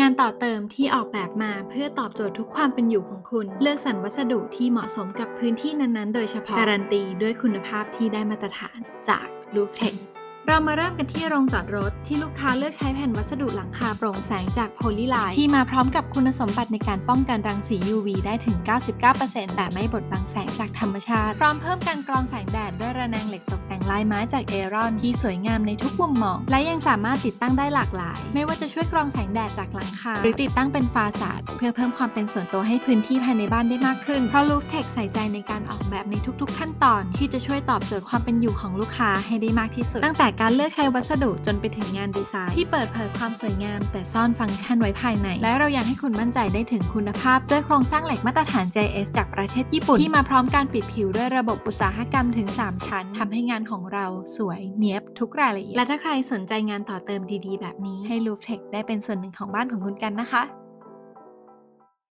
งานต่อเติมที่ออกแบบมาเพื่อตอบโจทย์ทุกความเป็นอยู่ของคุณ เลือกสรรวัสดุที่เหมาะสมกับพื้นที่นั้นๆ โดยเฉพาะ การันตีด้วยคุณภาพที่ได้มาตรฐานจาก r o o f t e c h เรามาเริ่มกันที่โรงจอดรถ ที่ลูกค้าเลือกใช้แผ่นวัสดุหลังคาโปร่งแสงจากโพลีไลที่มาพร้อมกับคุณสมบัติในการป้องกันรังสี UV ได้ถึง 99%แต่ไม่บดบังแสงจากธรรมชาติ พร้อมเพิ่มการกรองแสงแดดด้วยระแนงเหล็กตก งลายไม้จากเอรอนที่สวยงามในทุกมุมมอง และยังสามารถติดตั้งได้หลากหลาย ไม่ว่าจะช่วยกรองแสงแดดจากหลังคา หรือติดตั้งเป็นฟาสาดเพื่อเพิ่มความเป็นส่วนตัวให้พื้นที่ภายในบ้านได้มากขึ้น เพราะ r o o f t e c h ใส่ใจในการออกแบบในทุกๆ ขั้นตอน ที่จะช่วยตอบโจทย์ความเป็นอยู่ของลูกค้าให้ได้มากที่สุด ตั้งแต่การเลือกใช้วัสดุจนไปถึงงานดีไซน์ที่เปิดเผยความสวยงาม แต่ซ่อนฟังก์ชันไว้ภายใน และเราอยากให้คุณมั่นใจได้ถึงคุณภาพ ด้วยโครงสร้างเหล็กมาตรฐาน JS จากประเทศญี่ปุ่นที่มาพร้อมการปิดผิวด้วยระบบอุตสาหกรรมถึง 3 ชั้นทำให้งานของเราสวยเนียบทุกรายละเอียด และถ้าใครสนใจงานต่อเติมดีๆ แบบนี้ให้ r o o f t e c h ได้เป็นส่วนหนึ่งของบ้านของคุณกันนะคะ